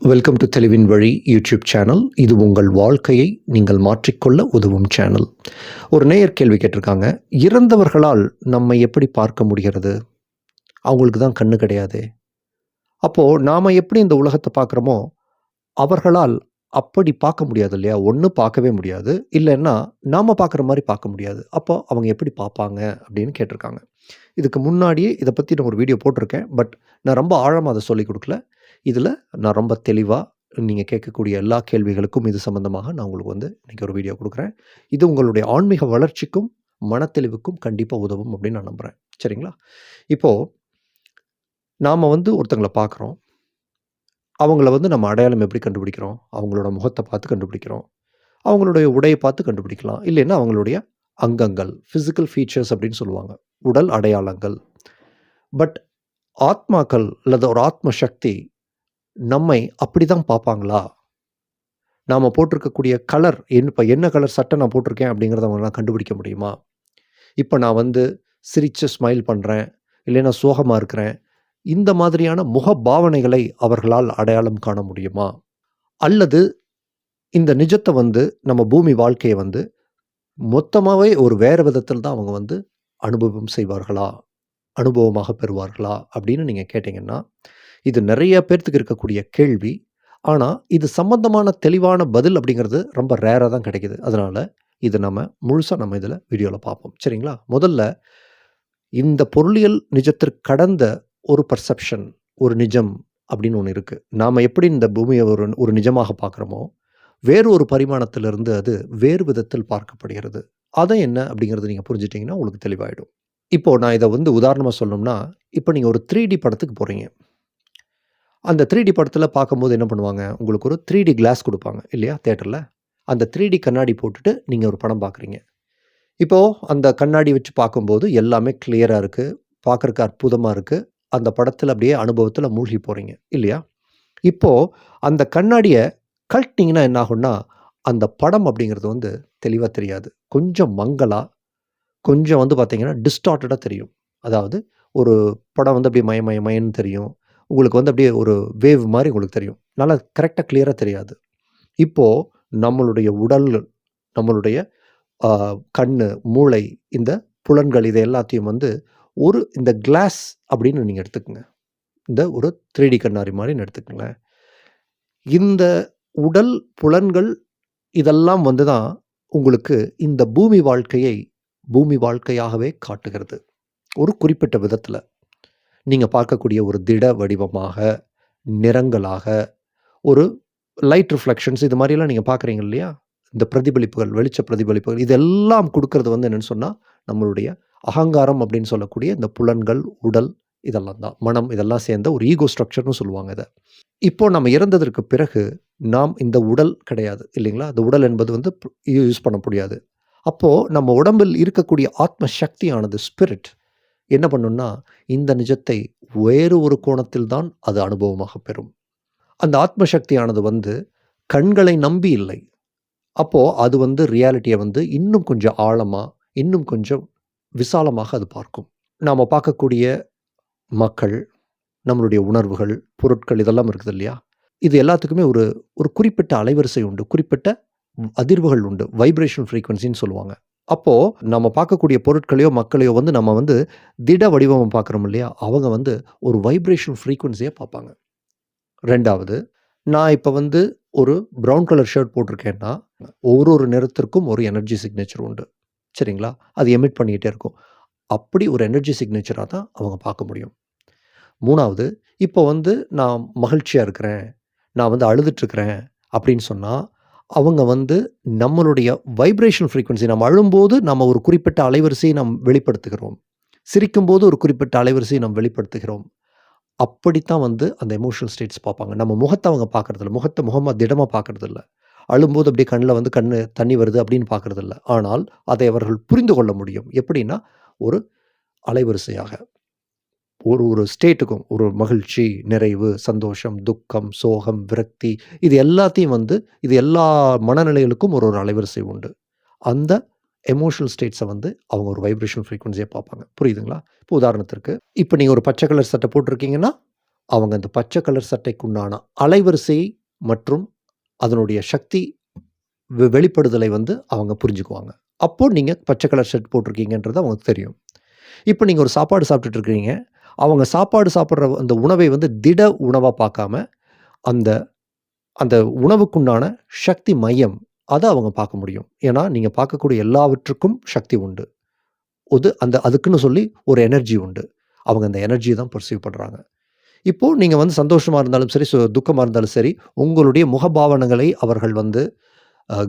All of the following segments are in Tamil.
வெல்கம் டு தெளிவின் வழி யூடியூப் சேனல் இது உங்கள் வாழ்க்கையை நீங்கள் மாற்றிக்கொள்ள உதவும் சேனல் ஒரு நேயர் கேள்வி கேட்டிருக்காங்க. இறந்தவர்களால் நம்மை எப்படி பார்க்க முடிகிறது? அவங்களுக்கு தான் கண்ணு கிடையாது. அப்போது நாம் எப்படி இந்த உலகத்தை பார்க்குறோமோ அவர்களால் அப்படி பார்க்க முடியாது இல்லையா? ஒன்று பார்க்கவே முடியாது. இல்லைன்னா நாம் பார்க்குற மாதிரி பார்க்க முடியாது. அப்போ அவங்க எப்படி பார்ப்பாங்க அப்படின்னு கேட்டிருக்காங்க. இதுக்கு முன்னாடியே இதை பற்றி நான் ஒரு வீடியோ போட்டிருக்கேன். பட் நான் ரொம்ப ஆழமாக அதை சொல்லிக் கொடுக்கல. இதில் நான் ரொம்ப தெளிவாக நீங்கள் கேட்கக்கூடிய எல்லா கேள்விகளுக்கும் இது சம்மந்தமாக நான் உங்களுக்கு வந்து இன்றைக்கி ஒரு வீடியோ கொடுக்குறேன். இது உங்களுடைய ஆன்மீக வளர்ச்சிக்கும் மனத்தெளிவுக்கும் கண்டிப்பாக உதவும் அப்படின்னு நான் நம்புகிறேன் சரிங்களா? இப்போது நாம் வந்து ஒருத்தங்களை பார்க்குறோம். அவங்கள வந்து நம்ம அடையாளம் எப்படி கண்டுபிடிக்கிறோம்? அவங்களோட முகத்தை பார்த்து கண்டுபிடிக்கிறோம். அவங்களுடைய உடையை பார்த்து கண்டுபிடிக்கலாம். இல்லைன்னா அவங்களுடைய அங்கங்கள் ஃபிசிக்கல் ஃபீச்சர்ஸ் அப்படின்னு சொல்லுவாங்க. உடல் அடையாளங்கள். பட் ஆத்மாக்கள் அல்லது ஒரு ஆத்ம சக்தி நம்மை அப்படி தான் பார்ப்பாங்களா? நாம் போட்டிருக்கக்கூடிய கலர் என் இப்போ என்ன கலர் சட்டை நான் போட்டிருக்கேன் அப்படிங்கிறத அவங்களாம் கண்டுபிடிக்க முடியுமா? இப்போ நான் வந்து சிரித்து ஸ்மைல் பண்ணுறேன் இல்லைன்னா சோகமாக இருக்கிறேன் இந்த மாதிரியான முக பாவனைகளை அவர்களால் அடையாளம் காண முடியுமா? அல்லது இந்த நிஜத்தை வந்து நம்ம பூமி வாழ்க்கையை வந்து மொத்தமாகவே ஒரு வேறு விதத்தில் தான் அவங்க வந்து அனுபவம் செய்வார்களா? அனுபவமாக பெறுவார்களா? அப்படின்னு நீங்கள் கேட்டிங்கன்னா இது நிறைய பேர்த்துக்கு இருக்கக்கூடிய கேள்வி. ஆனால் இது சம்பந்தமான தெளிவான பதில் அப்படிங்கிறது ரொம்ப ரேராக தான் கிடைக்குது. அதனால் இது நம்ம முழுசாக நம்ம இதில் வீடியோவில் பார்ப்போம். சரிங்களா? முதல்ல இந்த பொருளியல் நிஜத்திற்கு கடந்த ஒரு பர்செப்ஷன் ஒரு நிஜம் அப்படின்னு ஒன்று இருக்குது நாம் எப்படி இந்த பூமியை ஒரு ஒரு நிஜமாக பார்க்குறோமோ வேறு ஒரு பரிமாணத்திலிருந்து அது வேறு விதத்தில் பார்க்கப்படுகிறது. அதை என்ன அப்படிங்கிறது நீங்கள் புரிஞ்சிட்டிங்கன்னா உங்களுக்கு தெளிவாயிடும். இப்போது நான் இதை வந்து உதாரணமாக சொல்லணும்னா இப்போ நீங்கள் ஒரு த்ரீ டி படத்துக்கு போகிறீங்க அந்த த்ரீ டி படத்தில் பார்க்கும்போது என்ன பண்ணுவாங்க? உங்களுக்கு ஒரு த்ரீ டி கிளாஸ் கொடுப்பாங்க இல்லையா தேட்டரில் அந்த த்ரீ டி கண்ணாடி போட்டுட்டு நீங்கள் ஒரு படம் பார்க்குறீங்க. இப்போது அந்த கண்ணாடி வச்சு பார்க்கும்போது எல்லாமே கிளியராக இருக்குது பார்க்குறக்கு அற்புதமாக இருக்குது அந்த படத்தில் அப்படியே அனுபவத்தில் மூழ்கி போகிறீங்க இல்லையா? இப்போது அந்த கண்ணாடியை கழட்டிங்கன்னா என்ன ஆகும்னா அந்த படம் அப்படிங்கிறது வந்து தெளிவாக தெரியாது. கொஞ்சம் மங்கலாக கொஞ்சம் வந்து பார்த்திங்கன்னா டிஸ்டார்ட்டடாக தெரியும். அதாவது ஒரு படம் வந்து அப்படியே மய மய மயன்னு தெரியும். உங்களுக்கு வந்து அப்படியே ஒரு வேவ் மாதிரி உங்களுக்கு தெரியும். நல்லா கரெக்டாக கிளியராக தெரியாது. இப்போது நம்மளுடைய உடல் நம்மளுடைய கண் மூளை இந்த புலன்கள் இதை எல்லாத்தையும் வந்து ஒரு இந்த கிளாஸ் அப்படின்னு நீங்கள் எடுத்துக்கோங்க. இந்த ஒரு த்ரீடி கண்ணாடி மாதிரி எடுத்துக்கோங்களேன். இந்த உடல் புலன்கள் இதெல்லாம் வந்து தான் உங்களுக்கு இந்த பூமி வாழ்க்கையை பூமி வாழ்க்கையாகவே காட்டுகிறது. ஒரு குறிப்பிட்ட விதத்தில். நீங்கள் பார்க்கக்கூடிய ஒரு திட வடிவமாக நிறங்களாக ஒரு லைட் ரிஃப்ளெக்ஷன்ஸ் இது மாதிரிலாம் நீங்கள் பார்க்குறீங்க இல்லையா? இந்த பிரதிபலிப்புகள் வெளிச்ச பிரதிபலிப்புகள் இதெல்லாம் கொடுக்கறது வந்து என்னென்னு சொன்னால் நம்மளுடைய அகங்காரம் அப்படின்னு சொல்லக்கூடிய இந்த புலன்கள் உடல் இதெல்லாம் தான். மனம் இதெல்லாம் சேர்ந்த ஒரு ஈகோ ஸ்ட்ரக்சர்னு சொல்லுவாங்க இதை. இப்போ நம்ம இறந்ததற்கு பிறகு நாம் இந்த உடல் கிடையாது இல்லைங்களா? அந்த உடல் என்பது வந்து யூஸ் பண்ண முடியாது. அப்போது நம்ம உடம்பில் இருக்கக்கூடிய ஆத்ம சக்தியானது ஸ்பிரிட் என்ன பண்ணுன்னா இந்த நிஜத்தை வேறு ஒரு கோணத்தில் தான் அது அனுபவமாக பெறும். அந்த ஆத்ம சக்தியானது வந்து கண்களை நம்பி இல்லை. அப்போது அது வந்து ரியாலிட்டியை வந்து இன்னும் கொஞ்சம் ஆழமாக இன்னும் கொஞ்சம் விசாலமாக அது பார்க்கும். நாம் பார்க்கக்கூடிய மக்கள் நம்மளுடைய உணர்வுகள் பொருட்கள் இதெல்லாம் இருக்குது இல்லையா? இது எல்லாத்துக்குமே ஒரு ஒரு குறிப்பிட்ட அலைவரிசை உண்டு குறிப்பிட்ட அதிர்வுகள் உண்டு வைப்ரேஷன் ஃப்ரீக்வன்சின்னு சொல்லுவாங்க. அப்போது நம்ம பார்க்கக்கூடிய பொருட்களையோ மக்களையோ வந்து நம்ம வந்து திட வடிவம் பார்க்குறோம் இல்லையா? அவங்க வந்து ஒரு வைப்ரேஷன் ஃப்ரீக்வன்சியை பார்ப்பாங்க. ரெண்டாவது நான் இப்போ வந்து ஒரு ப்ரௌன் கலர் ஷர்ட் போட்டிருக்கேன்னா ஒரு ஒரு நிறத்திற்கும் ஒரு எனர்ஜி சிக்னேச்சர் உண்டு. சரிங்களா? அது எமிட் பண்ணிக்கிட்டே இருக்கும். அப்படி ஒரு எனர்ஜி சிக்னேச்சராக தான் அவங்க பார்க்க முடியும். மூணாவது இப்போ வந்து நான் மகிழ்ச்சியாக இருக்கிறேன். நான் வந்து அழுதுட்டுருக்கிறேன் அப்படின்னு சொன்னால் அவங்க வந்து நம்மளுடைய வைப்ரேஷன் ஃப்ரீக்வன்சி நம்ம அழும்போது நம்ம ஒரு குறிப்பிட்ட அலைவரிசையை நாம் வெளிப்படுத்துகிறோம். சிரிக்கும்போது ஒரு குறிப்பிட்ட அலைவரிசையை நாம் வெளிப்படுத்துகிறோம். அப்படித்தான் வந்து அந்த எமோஷனல் ஸ்டேட்ஸ் பார்ப்பாங்க. நம்ம முகத்தை அவங்க பார்க்குறதில்ல. முகத்தை முகமாக திடமாக பார்க்குறதில்ல. அழும்போது அப்படியே கண்ணில் வந்து கண் தண்ணி வருது அப்படின்னு பார்க்குறதில்ல. ஆனால் அதை அவர்கள் புரிந்து கொள்ள முடியும். எப்படின்னா ஒரு அலைவரிசையாக. ஒரு ஒரு ஸ்டேட்டுக்கும் ஒரு மகிழ்ச்சி நிறைவு சந்தோஷம் துக்கம் சோகம் விரக்தி இது எல்லாத்தையும் வந்து இது எல்லா மனநிலைகளுக்கும் ஒரு ஒரு அலைவரிசை உண்டு அந்த எமோஷனல் ஸ்டேட்ஸை வந்து அவங்க ஒரு வைப்ரேஷன் ஃப்ரீக்வன்சியை பார்ப்பாங்க புரியுதுங்களா இப்போ உதாரணத்திற்கு இப்போ நீங்கள் ஒரு பச்சை கலர் சட்டை போட்டிருக்கீங்கன்னா அவங்க அந்த பச்சை கலர் சட்டைக்குண்டான அலைவரிசை மற்றும் அதனுடைய சக்தி வெ வெளிப்படுதலை வந்து அவங்க புரிஞ்சுக்குவாங்க. அப்போது நீங்கள் பச்சை கலர் ஷர்ட் போட்டிருக்கீங்கன்றது அவங்களுக்கு தெரியும். இப்போ நீங்கள் ஒரு சாப்பாடு சாப்பிட்டுட்டு இருக்கிறீங்க. அவங்க சாப்பாடு சாப்பிட்ற அந்த உணவை வந்து திட உணவாக பார்க்காம, அந்த அந்த உணவுக்குண்டான சக்தி மையம், அதை அவங்க பார்க்க முடியும். ஏன்னா, நீங்கள் பார்க்கக்கூடிய எல்லாவற்றுக்கும் சக்தி உண்டு. ஒது அந்த அதுக்குன்னு சொல்லி ஒரு எனர்ஜி உண்டு. அவங்க அந்த எனர்ஜியை தான் பர்சீவ் பண்ணுறாங்க இப்போது நீங்கள் வந்து சந்தோஷமாக இருந்தாலும் சரி, சு இருந்தாலும் சரி, உங்களுடைய முகபாவனங்களை அவர்கள் வந்து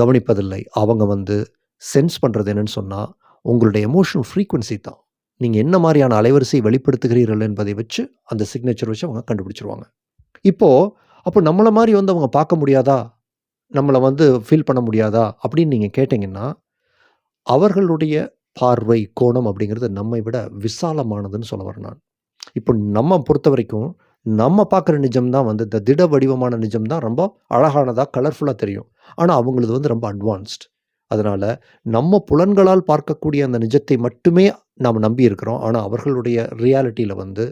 கவனிப்பதில்லை. அவங்க வந்து சென்ஸ் பண்ணுறது என்னன்னு சொன்னால் உங்களுடைய எமோஷனல் ஃப்ரீக்குவன்சி தான். நீங்கள் என்ன மாதிரியான அலைவரிசை வெளிப்படுத்துகிறீர்கள் என்பதை வச்சு, அந்த சிக்னேச்சர் வச்சு அவங்க கண்டுபிடிச்சிருவாங்க இப்போது அப்போ நம்மளை மாதிரி வந்து அவங்க பார்க்க முடியாதா? நம்மளை வந்து ஃபீல் பண்ண முடியாதா? அப்படின்னு நீங்கள் கேட்டிங்கன்னா அவர்களுடைய பார்வை, கோணம் அப்படிங்கிறது நம்மை விட விசாலமானதுன்னு சொல்ல வரேன் நான். இப்போ நம்ம பொறுத்த வரைக்கும் நம்ம பார்க்குற நிஜம் தான் வந்து இந்த திட வடிவமான நிஜம் தான் ரொம்ப அழகானதாக கலர்ஃபுல்லாக தெரியும். ஆனால் அவங்களுது வந்து ரொம்ப அட்வான்ஸ்ட். அதனால் நம்ம புலன்களால் பார்க்கக்கூடிய அந்த நிஜத்தை மட்டுமே நாம் நம்பி இருக்கிறோம். ஆனால் அவர்களுடைய ரியாலிட்டியில் வந்து,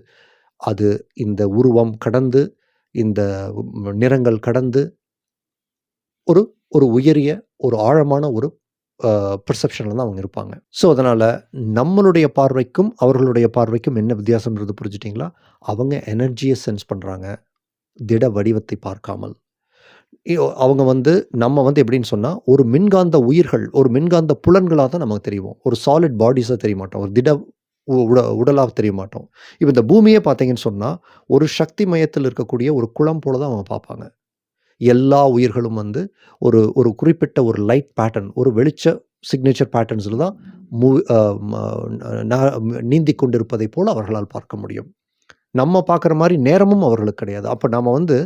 அது இந்த உருவம் கடந்து, இந்த நிறங்கள் கடந்து ஒரு ஒரு உயரிய, ஒரு ஆழமான ஒரு பர்செப்ஷனில் தான் அவங்க இருப்பாங்க. ஸோ, அதனால் நம்மளுடைய பார்வைக்கும், அவர்களுடைய பார்வைக்கும் என்ன வித்தியாசம்ன்றது புரிஞ்சுட்டீங்களா? அவங்க எனர்ஜியை சென்ஸ் பண்ணுறாங்க திட வடிவத்தை பார்க்காமல். அவங்க வந்து நம்ம வந்து எப்படின்னு சொன்னால் ஒரு மின்காந்த உயிர்கள், ஒரு மின்காந்த புலன்களாக தான் நமக்கு தெரிவோம். ஒரு சாலிட் பாடிஸாக தெரிய மாட்டோம். ஒரு திட உ உட உடலாக தெரிய மாட்டோம். இப்போ இந்த பூமியே பார்த்தீங்கன்னு சொன்னால் ஒரு சக்தி மையத்தில் இருக்கக்கூடிய ஒரு குளம் போல தான் அவங்க பார்ப்பாங்க. எல்லா உயிர்களும் வந்து ஒரு ஒரு குறிப்பிட்ட ஒரு லைட் பேட்டர்ன், ஒரு வெளிச்ச சிக்னேச்சர் பேட்டர்ன்ஸில் தான் மூ நீந்தி கொண்டிருப்பதை போல் அவர்களால் பார்க்க முடியும். நம்ம பார்க்குற மாதிரி நேரமும் அவர்களுக்கு கிடையாது. அப்போ நம்ம வந்து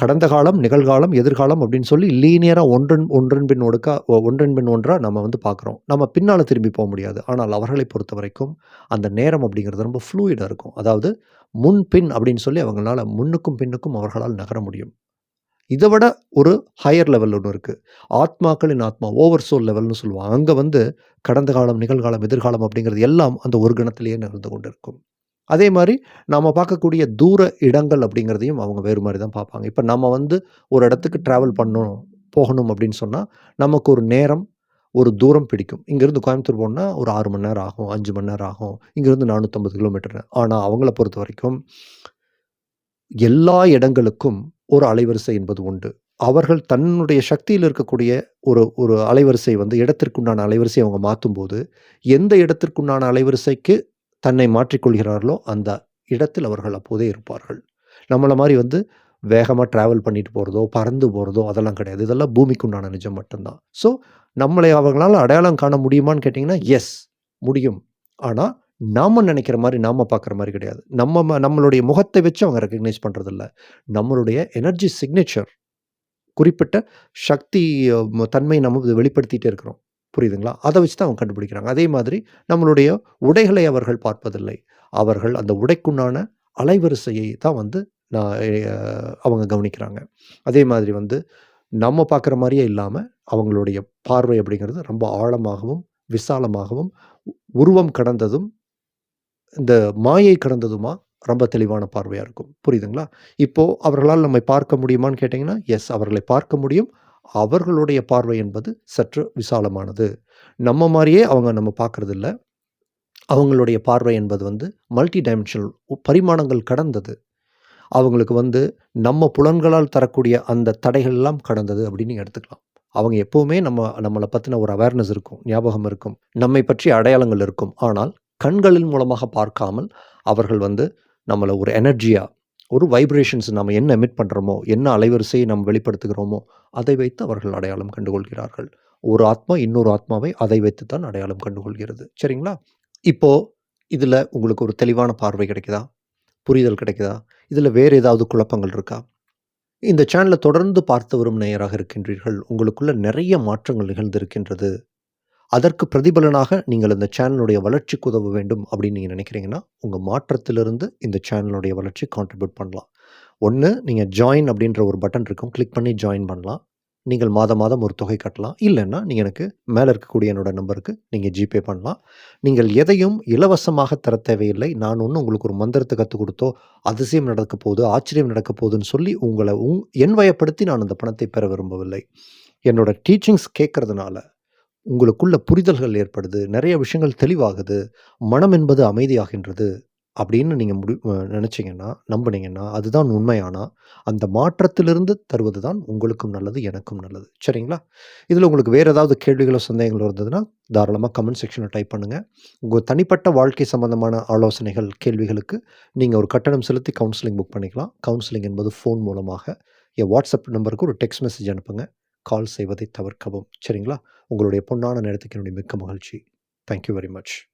கடந்த காலம், நிகழ்காலம், எதிர்காலம் அப்படின்னு சொல்லி லீனியராக ஒன்றன் ஒன்றன் பின் ஒடுக்கா ஒன்றன் பின் ஒன்றாக நம்ம வந்து பார்க்குறோம். நம்ம பின்னால் திரும்பி போக முடியாது. ஆனால் அவர்களை பொறுத்த வரைக்கும் அந்த நேரம் அப்படிங்கிறது ரொம்ப ஃப்ளூயிடாக இருக்கும். அதாவது முன், பின் அப்படின்னு சொல்லி அவங்களால முன்னுக்கும், பின்னுக்கும் அவர்களால் நகர முடியும். இதை விட ஒரு ஹையர் லெவல் ஒன்று இருக்குது ஆத்மாக்களின் ஆத்மா, ஓவர் சோல் லெவல்னு சொல்லுவாங்க. அங்கே வந்து கடந்த காலம், நிகழ்காலம், எதிர்காலம் அப்படிங்கிறது எல்லாம் அந்த ஒரு கணத்திலேயே கொண்டு இருக்கும் அதே மாதிரி நம்ம பார்க்கக்கூடிய தூர இடங்கள் அப்படிங்கிறதையும் அவங்க வேறு மாதிரி தான் பார்ப்பாங்க. இப்போ நம்ம வந்து ஒரு இடத்துக்கு ட்ராவல் பண்ணணும், போகணும் அப்படின்னு சொன்னால் நமக்கு ஒரு நேரம், ஒரு தூரம் பிடிக்கும். இங்கேருந்து கோயம்புத்தூர் போனால் ஒரு ஆறு மணி நேரம் ஆகும், அஞ்சு மணி நேரம் ஆகும். இங்கேருந்து 450 கிலோமீட்டர். ஆனால் அவங்கள பொறுத்த வரைக்கும் எல்லா இடங்களுக்கும் ஒரு அலைவரிசை என்பது உண்டு. அவர்கள் தன்னுடைய சக்தியில் இருக்கக்கூடிய ஒரு ஒரு அலைவரிசை வந்து இடத்திற்குண்டான அலைவரிசை அவங்க மாத்தும்போது, எந்த இடத்திற்குண்டான அலைவரிசைக்கு தன்னை மாற்றிக் கொள்கிறார்களோ, அந்த இடத்தில் அவர்கள் அப்போதே இருப்பார்கள். நம்மளை மாதிரி வந்து வேகமாக ட்ராவல் பண்ணிட்டு போகிறதோ பறந்து போகிறதோ அதெல்லாம் கிடையாது. இதெல்லாம் பூமிக்கு உண்டான நிஜம் மட்டும்தான் ஸோ, நம்மளை அவங்களால அடையாளம் காண முடியுமான்னு கேட்டிங்கன்னா எஸ் முடியும். ஆனால் நாம் நினைக்கிற மாதிரி நாம் பார்க்குற மாதிரி கிடையாது. நம்ம ம நம்மளுடைய முகத்தை வச்சு அவங்க ரெக்கக்னைஸ் பண்ணுறதில்ல நம்மளுடைய எனர்ஜி சிக்னேச்சர் குறிப்பிட்ட சக்தி தன்மை நம்ம வெளிப்படுத்திகிட்டே இருக்கிறோம். புரியுதுங்களா? அதை வச்சு தான் அவங்க கண்டுபிடிக்கிறாங்க. அதே மாதிரி நம்மளுடைய உடைகளை அவர்கள் பார்ப்பதில்லை. அவர்கள் அந்த உடைக்குண்டான அலைவரிசையை தான் வந்து நான் அவங்க கவனிக்கிறாங்க. அதே மாதிரி வந்து நம்ம பார்க்குற மாதிரியே இல்லாமல் அவங்களுடைய பார்வை அப்படிங்கிறது ரொம்ப ஆழமாகவும், விசாலமாகவும், உருவம் கடந்ததும், இந்த மாயை கடந்ததுமா ரொம்ப தெளிவான பார்வையாக இருக்கும். புரியுதுங்களா? இப்போது அவர்களால் நம்மை பார்க்க முடியுமான்னு கேட்டிங்கன்னா எஸ் அவர்களை பார்க்க முடியும். அவர்களுடைய பார்வை என்பது சற்று விசாலமானது. நம்ம மாதிரியே அவங்க நம்ம பார்க்கறதில்ல. அவங்களுடைய பார்வை என்பது வந்து மல்டி டைமென்ஷனல் பரிமாணங்கள் கடந்தது. அவங்களுக்கு வந்து நம்ம புலன்களால் தரக்கூடிய அந்த தடைகள் எல்லாம் கடந்தது அப்படின்னு எடுத்துக்கலாம். அவங்க எப்போவுமே நம்ம நம்மளை பற்றின ஒரு அவேர்னஸ் இருக்கும். ஞாபகம் இருக்கும். நம்மை பற்றி அடையாளங்கள் இருக்கும். ஆனால், கண்களின் மூலமாக பார்க்காமல், அவர்கள் வந்து நம்மளை ஒரு எனர்ஜியாக ஒரு வைப்ரேஷன்ஸ் நம்ம என்ன எமிட் பண்ணுறோமோ என்ன அலைவரிசையை நம்ம வெளிப்படுத்துகிறோமோ, அதை வைத்து அவர்கள் அடையாளம் கண்டுகொள்கிறார்கள். ஒரு ஆத்மா இன்னொரு ஆத்மாவை அதை வைத்து தான் அடையாளம் கண்டுகொள்கிறது. சரிங்களா? இப்போது இதில் உங்களுக்கு ஒரு தெளிவான பார்வை கிடைக்குதா? புரிதல் கிடைக்குதா? இதில் வேறு ஏதாவது குழப்பங்கள் இருக்கா? இந்த சேனலை தொடர்ந்து பார்த்து வரும் நேயராக இருக்கின்றீர்கள். உங்களுக்குள்ள நிறைய மாற்றங்கள் நிகழ்ந்திருக்கின்றது. அதற்கு பிரதிபலனாக நீங்கள் இந்த சேனலுடைய வளர்ச்சிக்கு உதவ வேண்டும் அப்படின்னு நீங்கள் நினைக்கிறீங்கன்னா, உங்கள் மாற்றத்திலிருந்து இந்த சேனலுடைய வளர்ச்சி கான்ட்ரிபியூட் பண்ணலாம். ஒன்று நீங்கள் ஜாயின் அப்படின்ற ஒரு பட்டன் இருக்கும். கிளிக் பண்ணி ஜாயின் பண்ணலாம். நீங்கள் மாதம் மாதம் ஒரு தொகை கட்டலாம். இல்லைன்னா நீங்கள் எனக்கு மேலே இருக்கக்கூடிய என்னோடய நம்பருக்கு நீங்கள் ஜிபே பண்ணலாம். நீங்கள் எதையும் இலவசமாக தரத் தேவையில்லை. நான் ஒன்று உங்களுக்கு ஒரு மந்திரத்தை கற்றுக் கொடுத்தோ அதிசயம் நடக்க போகுது, ஆச்சரியம் நடக்க போகுதுன்னு சொல்லி உங்களை உங் என் வயப்படுத்தி நான் அந்த பணத்தை பெற விரும்பவில்லை. என்னோட டீச்சிங்ஸ் கேட்குறதுனால உங்களுக்குள்ள புரிதல்கள் ஏற்படுது. நிறைய விஷயங்கள் தெளிவாகுது. மனம் என்பது அமைதியாகின்றது. அப்படின்னு நீங்கள் முடி நினச்சிங்கன்னா நம்புனீங்கன்னா, அதுதான் உண்மையானா, அந்த மாற்றத்திலிருந்து தருவது தான் உங்களுக்கும் நல்லது, எனக்கும் நல்லது. சரிங்களா? இதில் உங்களுக்கு வேறு ஏதாவது கேள்விகளோ, சந்தேகங்களோ இருந்ததுன்னா, தாராளமாக கமெண்ட் செக்ஷனில் டைப் பண்ணுங்கள் உங்கள் தனிப்பட்ட வாழ்க்கை சம்பந்தமான ஆலோசனைகள், கேள்விகளுக்கு நீங்கள் ஒரு கட்டணம் செலுத்தி கவுன்சிலிங் புக் பண்ணிக்கலாம். கவுன்சிலிங் என்பது ஃபோன் மூலமாக. என் வாட்ஸ்அப் நம்பருக்கு ஒரு டெக்ஸ்ட் மெசேஜ் அனுப்புங்க. கால் செய்வதை தவிர்க்கவும். சரிங்களா? உங்களுடைய பொன்னான நேரத்துக்கு என்னுடைய மிக்க மகிழ்ச்சி. Thank you very much.